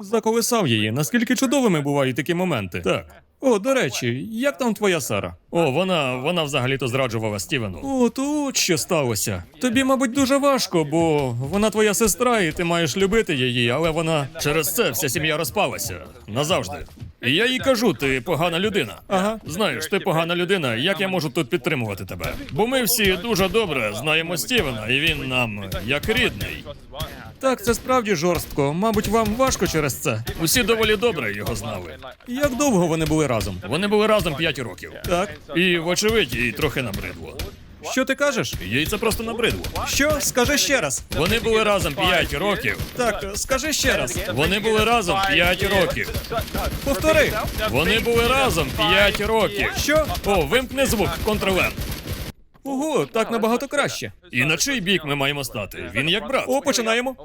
Заколисав її. Наскільки чудовими бувають такі моменти. Так. О, до речі, як там твоя Сара? О, вона вона взагалі-то зраджувала Стівену. О, то от що сталося. Тобі, мабуть, дуже важко, бо вона твоя сестра, і ти маєш любити її, але вона через це вся сім'я розпалася назавжди. І я їй кажу, ти погана людина. Ага, знаєш, ти погана людина. Як я можу тут підтримувати тебе? Бо ми всі дуже добре знаємо Стівена, і він нам як рідний. Так, це справді жорстко. Мабуть, вам важко через це. Усі доволі добре його знали. Як довго вони були разом? Вони були разом 5 років. Так. І, вочевидь, їй трохи набридло. Що ти кажеш? Їй це просто набридло. Що? Скажи ще раз. Вони були разом 5 років. Так, скажи ще раз. Вони були разом 5 років. Повтори. Вони були разом 5 років. Що? О, вимкни звук, контролер. Ого, так набагато краще. І на чий бік ми маємо стати? Він як брат. О, починаємо.